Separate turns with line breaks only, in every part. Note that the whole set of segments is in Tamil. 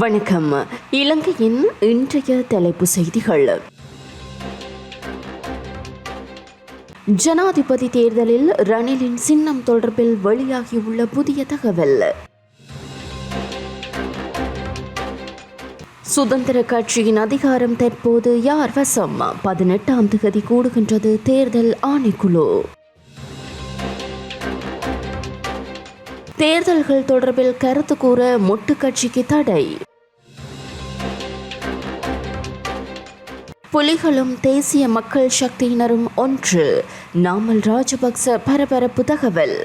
வணக்கம் இலங்கையின் இன்றைய தலைப்பு செய்திகள் ஜனாதிபதி தேர்தலில் ரணிலின் சின்னம் தொடர்பில் வெளியாகியுள்ள புதிய தகவல் சுதந்திர கட்சியின் அதிகாரம் தற்போது யார் வசம் பதினெட்டாம் தேதி கூடுகின்றது தேர்தல் ஆணைக்குழு தேர்தல்கள் தொடர்பில் கருத்து கூற மொட்டு கட்சிக்கு தடை புலிகளும் தேசிய மக்கள் சக்தியினரும் ஒன்று நாமல் ராஜபக்ச பரபரப்பு தகவல்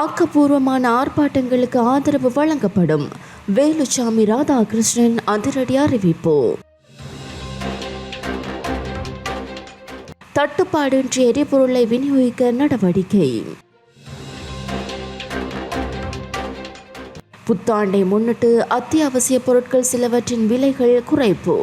ஆக்கப்பூர்வமான ஆர்ப்பாட்டங்களுக்கு ஆதரவு வழங்கப்படும் வேலுச்சாமி ராதாகிருஷ்ணன் அதிரடி அறிவிப்பு தட்டுப்பாடின்றி எரிபொருளை விநியோகிக்க நடவடிக்கை புத்தாண்டை முன்னிட்டு அத்தியாவசிய பொருட்கள் சிலவற்றின் விலைகள் குறைப்பு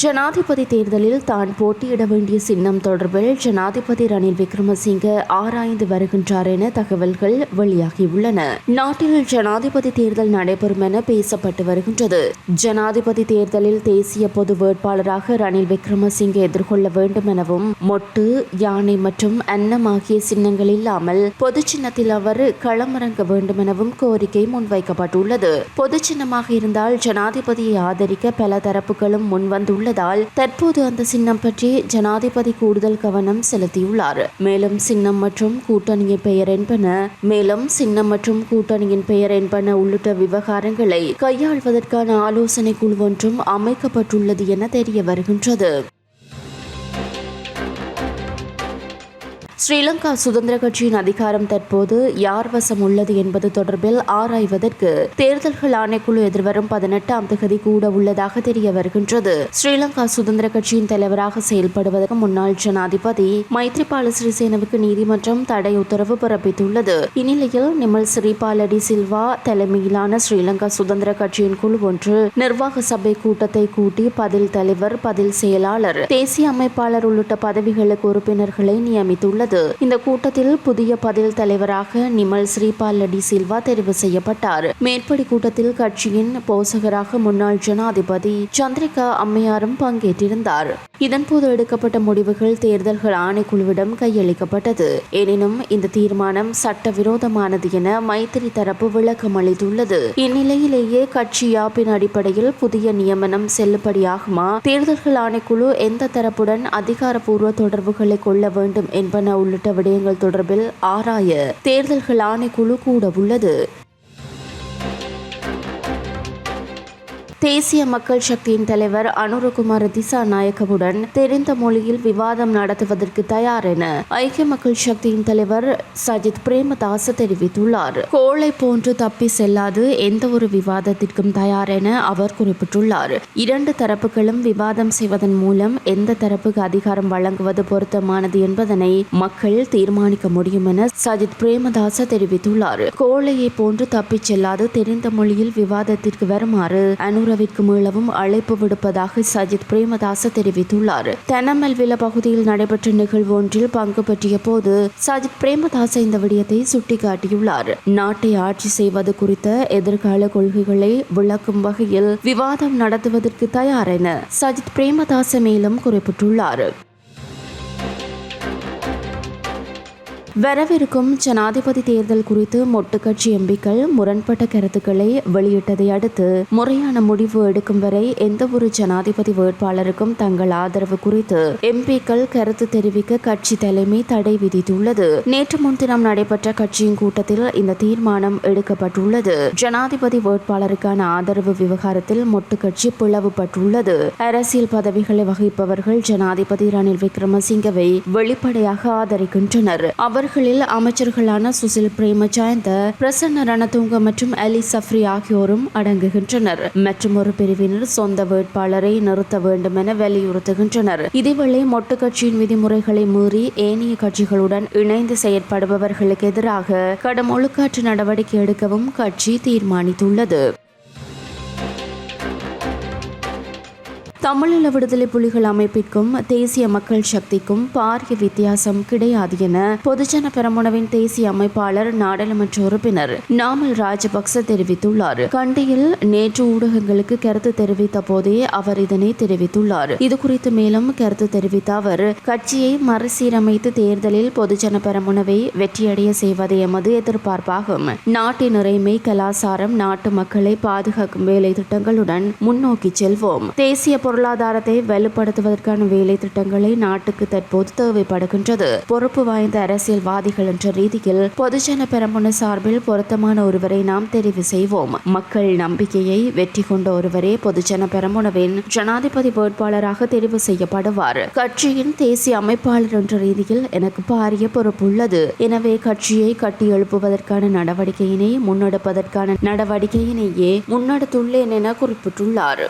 ஜனாதிபதி தேர்தலில் தான் போட்டியிட வேண்டிய சின்னம் தொடர்பில் ஜனாதிபதி ரணில் விக்ரமசிங்க ஆராய்ந்து வருகின்றார் என தகவல்கள் வெளியாகியுள்ளன நாட்டில் ஜனாதிபதி தேர்தல் நடைபெறும் என பேசப்பட்டு வருகின்றது ஜனாதிபதி தேர்தலில் தேசிய பொது வேட்பாளராக ரணில் விக்ரமசிங்க எதிர்கொள்ள வேண்டும் எனவும் மொட்டு யானை மற்றும் அன்னம் ஆகிய சின்னங்கள் இல்லாமல் பொது சின்னத்தில் அவர் களமிறங்க வேண்டும் எனவும் கோரிக்கை முன்வைக்கப்பட்டுள்ளது பொது சின்னமாக இருந்தால் ஜனாதிபதியை ஆதரிக்க பல தரப்புகளும் முன்வந்து வந்துள்ளதால் தற்போது அந்த சின்னம் பற்றி ஜனாதிபதி கூடுதல் கவனம் செலுத்தியுள்ளார் மேலும் சின்னம் மற்றும் கூட்டணியின் பெயர் என்பன மேலும் சின்னம் மற்றும் கூட்டணியின் பெயர் என்பன உள்ளிட்ட விவகாரங்களை கையாள்வதற்கான ஆலோசனை குழு ஒன்றும் அமைக்கப்பட்டுள்ளது என தெரிய வருகின்றது ஸ்ரீலங்கா சுதந்திர கட்சியின் அதிகாரம் தற்போது யார் வசம் உள்ளது என்பது தொடர்பில் ஆராய்வதற்கு தேர்தல்கள் ஆணைக்குழு எதிர்வரும் பதினெட்டாம் தேதி கூட உள்ளதாக தெரிய வருகின்றது ஸ்ரீலங்கா சுதந்திர கட்சியின் தலைவராக செயல்படுவதற்கு முன்னாள் ஜனாதிபதி மைத்ரிபால சிறிசேனவுக்கு நீதிமன்றம் தடை உத்தரவு பிறப்பித்துள்ளது இந்நிலையில் நிமல் ஸ்ரீபாலடி சில்வா தலைமையிலான ஸ்ரீலங்கா சுதந்திர கட்சியின் குழு ஒன்று நிர்வாக சபை கூட்டத்தை கூட்டி பதில் தலைவர் பதில் செயலாளர் தேசிய அமைப்பாளர் உள்ளிட்ட பதவிகளுக்கு உறுப்பினர்களை நியமித்துள்ளது நடந்தது இந்த கூட்டத்தில் புதிய பதில் தலைவராக நிமல் ஸ்ரீபால் சில்வா தெரிவு செய்யப்பட்டார் மேற்படி கூட்டத்தில் கட்சியின் போசகராக முன்னாள் ஜனாதிபதி சந்திரிகா அம்மையாரும் பங்கேற்றிருந்தார் இதன்போது எடுக்கப்பட்ட முடிவுகள் தேர்தல்கள் ஆணைக்குழுவிடம் கையளிக்கப்பட்டது எனினும் இந்த தீர்மானம் சட்டவிரோதமானது என மைத்திரி தரப்பு விளக்கம் அளித்துள்ளது இந்நிலையிலேயே கட்சி யாப்பின் அடிப்படையில் புதிய நியமனம் செல்லுபடியாகுமா தேர்தல்கள் ஆணைக்குழு எந்த தரப்புடன் அதிகாரப்பூர்வ தொடர்புகளை கொள்ள வேண்டும் என்பன உள்ளிட்ட விடயங்கள் தொடர்பில் ஆராய தேர்தல்கள் ஆணைக்குழு கூட உள்ளது தேசிய மக்கள் சக்தியின் தலைவர் அனுரகுமார் நாயக்கவுடன் தெரிந்த மொழியில் விவாதம் நடத்துவதற்கு தயார் என ஐக்கிய மக்கள் சக்தியின் தலைவர் சஜித் பிரேமதாச தெரிவித்துள்ளார் கோளை போன்று தப்பி செல்லாது எந்த ஒரு விவாதத்திற்கும் தயார் என அவர் குறிப்பிட்டுள்ளார் இரண்டு தரப்புகளும் விவாதம் செய்வதன் மூலம் எந்த தரப்புக்கு அதிகாரம் வழங்குவது பொருத்தமானது என்பதனை மக்கள் தீர்மானிக்க முடியும் என சஜித் பிரேமதாச தெரிவித்துள்ளார் கோளையை போன்று தப்பிச் செல்லாது தெரிந்த மொழியில் விவாதத்திற்கு வருமாறு அனுர உறவிற்கு மீளவும் அழைப்பு விடுப்பதாக சஜித் பிரேமதாச தெரிவித்துள்ளார் தனமல்வில பகுதியில் நடைபெற்ற நிகழ்வு ஒன்றில் பங்கு பற்றிய போது சஜித் பிரேமதாச இந்த விடயத்தை சுட்டிக்காட்டியுள்ளார் நாட்டை ஆட்சி செய்வது குறித்த எதிர்கால கொள்கைகளை விளக்கும் வகையில் விவாதம் நடத்துவதற்கு தயார் என சஜித் பிரேமதாச மேலும் குறிப்பிட்டுள்ளார் வரவிருக்கும் ஜனாதிபதி தேர்தல் குறித்து மொட்டுக்கட்சி எம்பிக்கள் முரண்பட்ட கருத்துக்களை வெளியிட்டதை அடுத்து முறையான முடிவு எடுக்கும் வரை எந்த ஒரு ஜனாதிபதி வேட்பாளருக்கும் தங்கள் ஆதரவு குறித்து எம்பிக்கள் கருத்து தெரிவிக்க கட்சி தலைமை தடை விதித்துள்ளது நேற்று முன்தினம் நடைபெற்ற கட்சியின் கூட்டத்தில் இந்த தீர்மானம் எடுக்கப்பட்டுள்ளது ஜனாதிபதி வேட்பாளருக்கான ஆதரவு விவகாரத்தில் மொட்டுக்கட்சி பிளவுபட்டுள்ளது அரசியல் பதவிகளை வகிப்பவர்கள் ஜனாதிபதி ரணில் விக்ரமசிங்கவை வெளிப்படையாக ஆதரிக்கின்றனர் அவர் இவர்களில் அமைச்சர்களான சுசில் பிரேம ஜெயந்த பிரசன்ன ரணதுங்க மற்றும் அலி சஃப்ரி ஆகியோரும் அடங்குகின்றனர் மற்றும் ஒரு பிரிவினர் சொந்த வேட்பாளரை நிறுத்த வேண்டும் என வலியுறுத்துகின்றனர் இதேவேளை மொட்டு கட்சியின் விதிமுறைகளை மீறி ஏனைய கட்சிகளுடன் இணைந்து செயற்படுபவர்களுக்கு எதிராக கடும் ஒழுக்காற்று நடவடிக்கை எடுக்கவும் கட்சி தீர்மானித்துள்ளது தமிழீழ விடுதலை புலிகள் அமைப்பிற்கும் தேசிய மக்கள் சக்திக்கும் பாரிய வித்தியாசம் கிடையாது என பொதுஜன பெரமுனவின் தேசிய அமைப்பாளர் நாடாளுமன்ற உறுப்பினர் நாமல் ராஜபக்ச தெரிவித்துள்ளார் கண்டியில் நேற்று ஊடகங்களுக்கு கருத்து தெரிவித்த போதே அவர் இதனை தெரிவித்துள்ளார் இதுகுறித்து மேலும் கருத்து தெரிவித்த அவர் கட்சியை மறுசீரமைத்து தேர்தலில் பொதுஜன பெரமுனவை வெற்றியடைய செய்வது எமது எதிர்பார்ப்பாகும் நாட்டின் இறைமை கலாசாரம் நாட்டு மக்களை பாதுகாக்கும் வேலை திட்டங்களுடன் முன்னோக்கி செல்வோம் தேசிய பொருளாதாரத்தை வலுப்படுத்துவதற்கான வேலை திட்டங்களை நாட்டுக்கு தற்போது தேவைப்படுகின்றது பொறுப்பு வாய்ந்த அரசியல்வாதிகள் என்ற ரீதியில் பொதுஜன பெரம்புன சார்பில் பொருத்தமான ஒருவரை நாம் தெரிவு செய்வோம் மக்கள் நம்பிக்கையை வெற்றி கொண்ட ஒருவரே பொதுஜன பெரம்புனவின் ஜனாதிபதி வேட்பாளராக தெரிவு செய்யப்படுவார் கட்சியின் தேசிய அமைப்பாளர் என்ற ரீதியில் எனக்கு பாரிய பொறுப்பு உள்ளது எனவே கட்சியை கட்டி எழுப்புவதற்கான நடவடிக்கையினை முன்னெடுப்பதற்கான நடவடிக்கையினையே முன்னெடுத்துள்ளேன் என குறிப்பிட்டுள்ளார்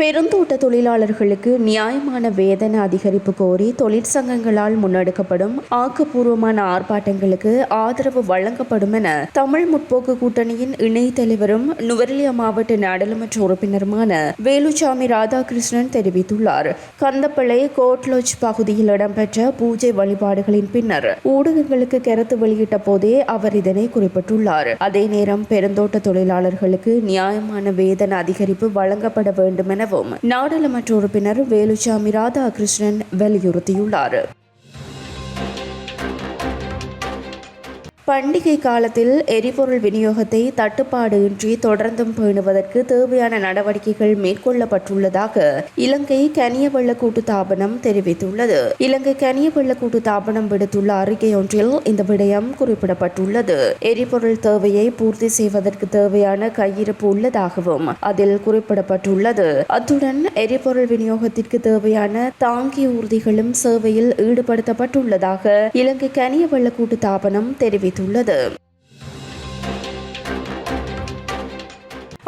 பெருந்தோட்ட தொழிலாளர்களுக்கு நியாயமான வேதன அதிகரிப்பு கோரி தொழிற்சங்கங்களால் முன்னெடுக்கப்படும் ஆக்கப்பூர்வமான ஆர்ப்பாட்டங்களுக்கு ஆதரவு வழங்கப்படும் என தமிழ் முற்போக்கு கூட்டணியின் இணை தலைவரும் நுவரெலியா மாவட்ட நாடாளுமன்ற உறுப்பினருமான வேலுச்சாமி ராதாகிருஷ்ணன் தெரிவித்துள்ளார் கந்தப்பளை கோட்லோச் பகுதியில் இடம்பெற்ற பூஜை வழிபாடுகளின் பின்னர் ஊடகங்களுக்கு கருத்து வெளியிட்ட போதே அவர் இதனை குறிப்பிட்டுள்ளார் அதே நேரம் பெருந்தோட்ட தொழிலாளர்களுக்கு நியாயமான வேதன அதிகரிப்பு வழங்கப்பட வேண்டும் என எனவும் நாடாளுமன்ற உறுப்பினர் வேலுச்சாமி ராதாகிருஷ்ணன் வலியுறுத்தியுள்ளார் பண்டிகை காலத்தில் எரிபொருள் விநியோகத்தை தட்டுப்பாடு இன்றி தொடர்ந்தும் பேணுவதற்கு தேவையான நடவடிக்கைகள் மேற்கொள்ளப்பட்டுள்ளதாக இலங்கை கனிய வெள்ள கூட்டுத்தாபனம் தெரிவித்துள்ளது இலங்கை கனிய வெள்ள கூட்டுத்தாபனம் விடுத்துள்ள அறிக்கை ஒன்றில் இந்த விடயம் குறிப்பிடப்பட்டுள்ளது எரிபொருள் தேவையை பூர்த்தி செய்வதற்கு தேவையான கையிருப்பு உள்ளதாகவும் அதில் குறிப்பிடப்பட்டுள்ளது அத்துடன் எரிபொருள் விநியோகத்திற்கு தேவையான தாங்கி ஊர்திகளும் சேவையில் ஈடுபடுத்தப்பட்டுள்ளதாக இலங்கை கனிய வெள்ள கூட்டுத்தாபனம் தெரிவித்துள்ளது தெரிவித்துள்ளது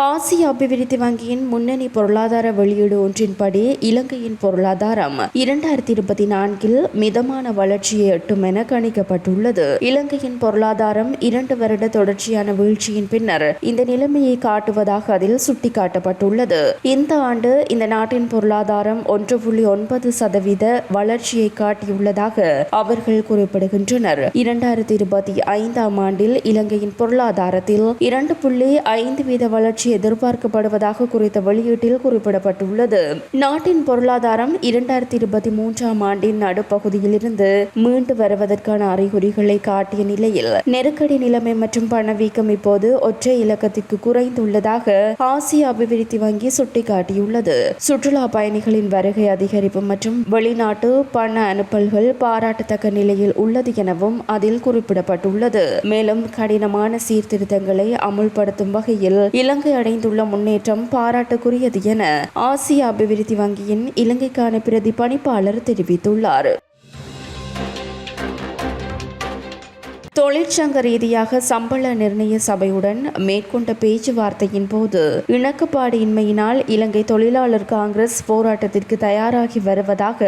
ஆசிய அபிவிருத்தி வங்கியின் முன்னணி பொருளாதார வெளியீடு ஒன்றின்படி இலங்கையின் பொருளாதாரம் இரண்டாயிரத்தி இருபத்தி நான்கில் மிதமான வளர்ச்சியை எட்டும் என கணிக்கப்பட்டுள்ளது இலங்கையின் பொருளாதாரம் இரண்டு வருட தொடர்ச்சியான வீழ்ச்சியின் பின்னர் இந்த நிலைமையை காட்டுவதாக அதில் சுட்டிக்காட்டப்பட்டுள்ளது இந்த ஆண்டு இந்த நாட்டின் பொருளாதாரம் ஒன்று புள்ளி ஒன்பது சதவீத வளர்ச்சியை காட்டியுள்ளதாக அவர்கள் குறிப்பிடுகின்றனர் இரண்டாயிரத்தி இருபத்தி ஐந்தாம் ஆண்டில் இலங்கையின் பொருளாதாரத்தில் இரண்டு புள்ளி ஐந்து வீத வளர்ச்சி வளர்ச்சி எதிர்பார்க்கப்படுவதாக குறித்த வெளியீட்டில் குறிப்பிடப்பட்டுள்ளது நாட்டின் பொருளாதாரம் இரண்டாயிரத்தி இருபத்தி மூன்றாம் ஆண்டின் நடுப்பகுதியிலிருந்து மீண்டு வருவதற்கான அறிகுறிகளை காட்டிய நிலையில் நெருக்கடி நிலைமை மற்றும் பணவீக்கம் இப்போது ஒற்றை இலக்கத்திற்கு குறைந்துள்ளதாக ஆசிய அபிவிருத்தி வங்கி சுட்டிக்காட்டியுள்ளது சுற்றுலா பயணிகளின் வருகை அதிகரிப்பு மற்றும் வெளிநாட்டு பண அனுப்பல்கள் பாராட்டத்தக்க நிலையில் உள்ளது எனவும் அதில் குறிப்பிடப்பட்டுள்ளது மேலும் கடினமான சீர்திருத்தங்களை அமுல்படுத்தும் வகையில் இலங்கை அடைந்துள்ள முன்னேற்றம் பாராட்டுக்குரியது என ஆசிய அபிவிருத்தி வங்கியின் இலங்கைக்கான பிரதி பணிப்பாளர் தெரிவித்துள்ளார் தொழிற்சங்க ரீதியாக சம்பள நிர்ணய சபையுடன் மேற்கொண்ட பேச்சுவார்த்தையின் போது இணக்கப்பாடு இன்மையினால் இலங்கை தொழிலாளர் காங்கிரஸ் போராட்டத்திற்கு தயாராகி வருவதாக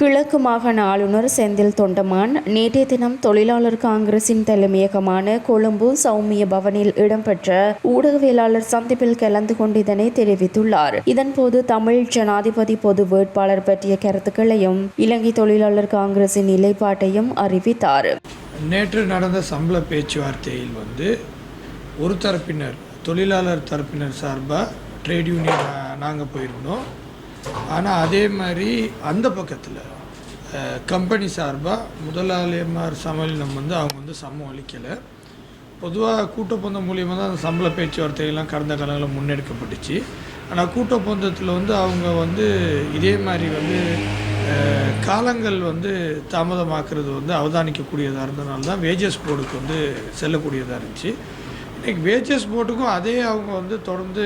கிழக்கு மாகாண ஆளுநர் செந்தில் தொண்டமான் நேற்றைய தினம் தொழிலாளர் காங்கிரசின் தலைமையகமான கொழும்பு சௌமிய பவனில் இடம்பெற்ற ஊடகவியலாளர் சந்திப்பில் கலந்து கொண்டு இதனை தெரிவித்துள்ளார் இதன்போது தமிழ் ஜனாதிபதி பொது வேட்பாளர் பற்றிய கருத்துக்களையும் இலங்கை தொழிலாளர் காங்கிரசின் நிலைப்பாட்டையும் அறிவித்தார்
நேற்று நடந்த சம்பள பேச்சுவார்த்தையில் வந்து ஒரு தரப்பினர் தொழிலாளர் தரப்பினர் சார்பாக ட்ரேட் யூனியன் நாங்கள் போயிருந்தோம் ஆனால் அதே மாதிரி அந்த பக்கத்தில் கம்பெனி சார்பாக முதலாளிமார் சமலினம் வந்து அவங்க வந்து சமம் அளிக்கலை பொதுவாக கூட்டப்பந்தம் மூலியமாக தான் அந்த சம்பள பேச்சுவார்த்தைகள்லாம் கடந்த காலங்களில் முன்னெடுக்கப்பட்டுச்சு ஆனால் கூட்டப்பந்தத்தில் வந்து அவங்க வந்து இதே மாதிரி வந்து காலங்கள் வந்து தாமதமாக்குறது வந்து அவதானிக்கக்கூடியதாக இருந்தனால தான் வேஜஸ் போர்டுக்கு வந்து செல்லக்கூடியதாக இருந்துச்சு இன்றைக்கி வேஜஸ் போர்டுக்கும் அதே அவங்க வந்து தொடர்ந்து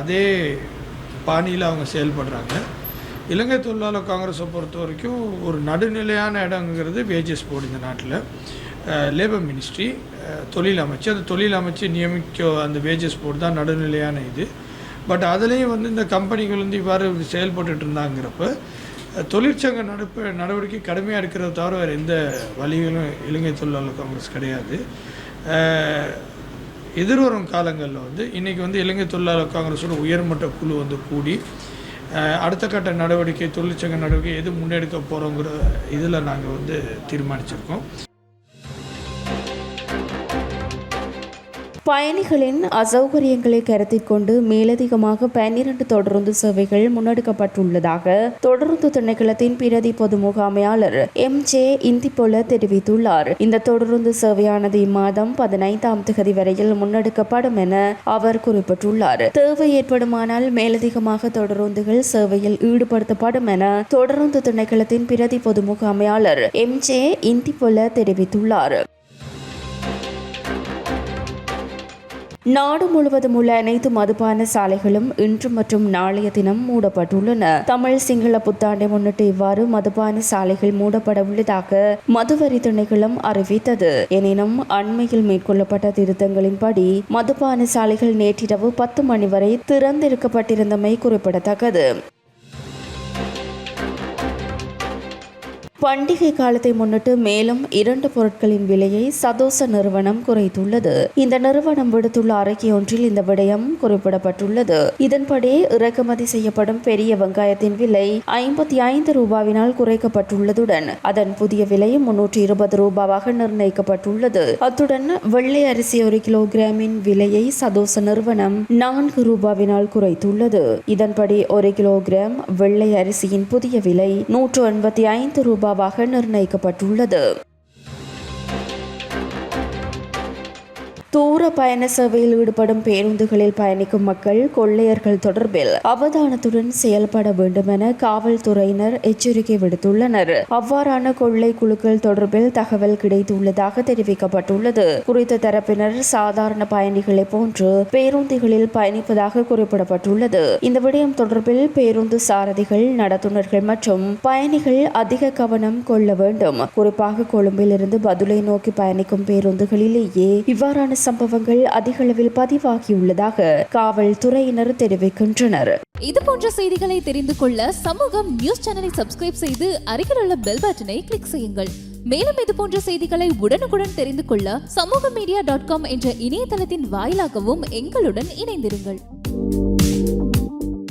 அதே பாணியில் அவங்க செயல்படுறாங்க இலங்கை தொழிலாளர் காங்கிரஸை பொறுத்த வரைக்கும் ஒரு நடுநிலையான இடங்கிறது வேஜஸ் போர்டு இந்த நாட்டில் லேபர் மினிஸ்ட்ரி தொழில் அமைச்சு அந்த தொழில் அமைச்சு நியமிக்க அந்த வேஜஸ் போர்டு தான் நடுநிலையான இது பட் அதுலேயும் வந்து இந்த கம்பெனிகள் வந்து இவ்வாறு செயல்பட்டு இருந்தாங்கிறப்ப தொழிற்சங்க நடப்பு நடவடிக்கை கடுமையாக இருக்கிறத தவிர வேறு எந்த வழியிலும் இலங்கை தொழிலாளர் காங்கிரஸ் கிடையாது எதிர்வரும் காலங்களில் வந்து இன்றைக்கி வந்து இலங்கை தொழிலாளர் காங்கிரஸோட உயர்மட்ட குழு வந்து கூடி அடுத்த கட்ட நடவடிக்கை தொழிற்சங்க நடவடிக்கை எது முன்னெடுக்க போகிறோங்கிற இதில் நாங்கள் வந்து தீர்மானிச்சிருக்கோம்
பயணிகளின் அசௌகரியங்களை கருத்தில் கொண்டு மேலதிகமாக பன்னிரண்டு தொடருந்து சேவைகள் முன்னெடுக்கப்பட்டுள்ளதாக தொடருந்து திணைக்களத்தின் பிரதி பொது முகாமையாளர் எம் ஜே இந்திபொல தெரிவித்துள்ளார் இந்த தொடருந்து சேவையானது இம்மாதம் பதினைந்தாம் தேதி வரையில் முன்னெடுக்கப்படும் என அவர் குறிப்பிட்டுள்ளார் தேவை ஏற்படுமானால் மேலதிகமாக தொடருந்துகள் சேவையில் ஈடுபடுத்தப்படும் என தொடருந்து திணைக்களத்தின் பிரதி பொது முகாமையாளர் எம் ஜே இந்திபொல தெரிவித்துள்ளார் நாடு முழுவதும் உள்ள அனைத்து மதுபான சாலைகளும் இன்று மற்றும் நாளைய தினம் மூடப்பட்டுள்ளன தமிழ் சிங்கள புத்தாண்டை முன்னிட்டு இவ்வாறு மதுபான சாலைகள் மூடப்பட உள்ளதாக மதுவரி திணைகளும் அறிவித்தது எனினும் அண்மையில் மேற்கொள்ளப்பட்ட திருத்தங்களின்படி மதுபான சாலைகள் நேற்றிரவு பத்து மணி வரை திறந்திருக்கப்பட்டிருந்தமை குறிப்பிடத்தக்கது பண்டிகை காலத்தை முன்னிட்டு மேலும் இரண்டு பொருட்களின் விலையை சதோச நிறுவனம் குறைத்துள்ளது இந்த நிறுவனம் விடுத்துள்ள அறிக்கை ஒன்றில் இந்த விடயம் குறிப்பிடப்பட்டுள்ளது இதன்படி இறக்குமதி செய்யப்படும் பெரிய வெங்காயத்தின் விலை ஐம்பத்தி ஐந்து ரூபாவினால் குறைக்கப்பட்டுள்ளதுடன் அதன் புதிய விலை முன்னூற்றி இருபது ரூபாவாக நிர்ணயிக்கப்பட்டுள்ளது அத்துடன் வெள்ளை அரிசி ஒரு கிலோகிராமின் விலையை சதோச நிறுவனம் நான்கு ரூபாவினால் குறைத்துள்ளது இதன்படி ஒரு கிலோகிராம் வெள்ளை அரிசியின் புதிய விலை நூற்று எண்பத்தி ஐந்து ரூபாய் பூங்காவாக நிர்ணயிக்கப்பட்டுள்ளது தூர பயண சேவையில் ஈடுபடும் பேருந்துகளில் பயணிக்கும் மக்கள் கொள்ளையர்கள் தொடர்பில் அவதானத்துடன் செயல்பட வேண்டும் என காவல்துறையினர் எச்சரிக்கை விடுத்துள்ளனர் அவ்வாறான கொள்ளை குழுக்கள் தொடர்பில் தகவல் கிடைத்துள்ளதாக தெரிவிக்கப்பட்டுள்ளது குறித்த தரப்பினர் சாதாரண பயணிகளை போன்று பேருந்துகளில் பயணிப்பதாக குறிப்பிடப்பட்டுள்ளது இந்த விடயம் தொடர்பில் பேருந்து சாரதிகள் நடத்துனர்கள் மற்றும் பயணிகள் அதிக கவனம் கொள்ள வேண்டும் குறிப்பாக கொழும்பிலிருந்து பதுளை நோக்கி பயணிக்கும் பேருந்துகளிலேயே இவ்வாறான சம்பவங்கள் அதிகளவில் பதிவாகியுள்ளதாக காவல்துறையினர் தெரிவிக்கின்றனர் இதுபோன்ற செய்திகளை தெரிந்து கொள்ள சமூகம் நியூஸ் சேனலை சப்ஸ்கிரைப் செய்து அருகில் உள்ள பெல் பட்டனை கிளிக் செய்யுங்கள் மேலும் இது போன்ற செய்திகளை உடனுக்குடன் தெரிந்து கொள்ள சமூக மீடியா டாட் காம் என்ற இணையதளத்தின் வாயிலாகவும் எங்களுடன் இணைந்திருங்கள்